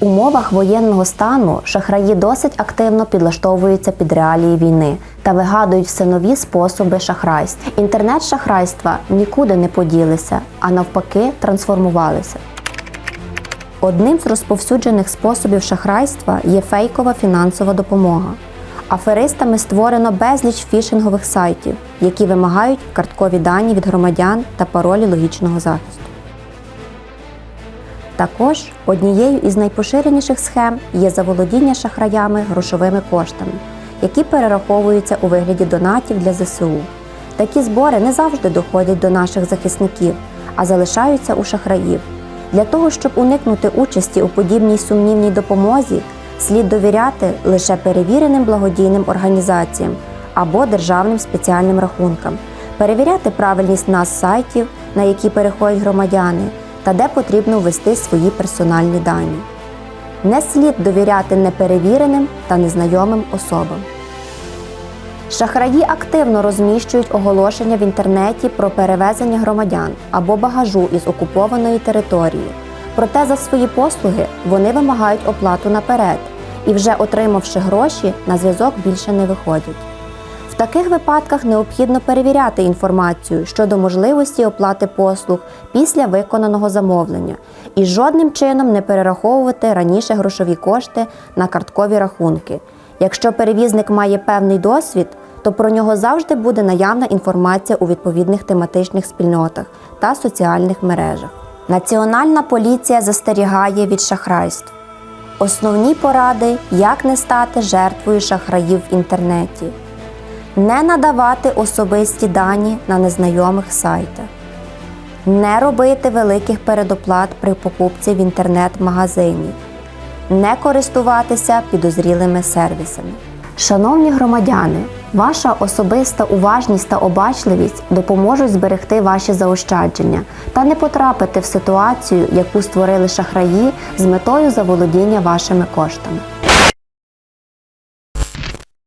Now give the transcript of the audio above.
умовах воєнного стану шахраї досить активно підлаштовуються під реалії війни та вигадують все нові способи шахрайств. Інтернет-шахрайства нікуди не поділися, а навпаки трансформувалися. Одним з розповсюджених способів шахрайства є фейкова фінансова допомога. Аферистами створено безліч фішингових сайтів, які вимагають карткові дані від громадян та паролі логічного захисту. Також однією із найпоширеніших схем є заволодіння шахраями грошовими коштами, які перераховуються у вигляді донатів для ЗСУ. Такі збори не завжди доходять до наших захисників, а залишаються у шахраїв. Для того, щоб уникнути участі у подібній сумнівній допомозі, слід довіряти лише перевіреним благодійним організаціям або державним спеціальним рахункам, перевіряти правильність нас сайтів, на які переходять громадяни, та де потрібно ввести свої персональні дані. Не слід довіряти неперевіреним та незнайомим особам. Шахраї активно розміщують оголошення в інтернеті про перевезення громадян або багажу із окупованої території. Проте за свої послуги вони вимагають оплату наперед і, вже отримавши гроші, на зв'язок більше не виходять. Таких випадках необхідно перевіряти інформацію щодо можливості оплати послуг після виконаного замовлення і жодним чином не перераховувати раніше грошові кошти на карткові рахунки. Якщо перевізник має певний досвід, то про нього завжди буде наявна інформація у відповідних тематичних спільнотах та соціальних мережах. Національна поліція застерігає від шахрайств. Основні поради, як не стати жертвою шахраїв в інтернеті. Не надавати особисті дані на незнайомих сайтах. Не робити великих передоплат при покупці в інтернет-магазині. Не користуватися підозрілими сервісами. Шановні громадяни, ваша особиста уважність та обачливість допоможуть зберегти ваші заощадження та не потрапити в ситуацію, яку створили шахраї з метою заволодіння вашими коштами.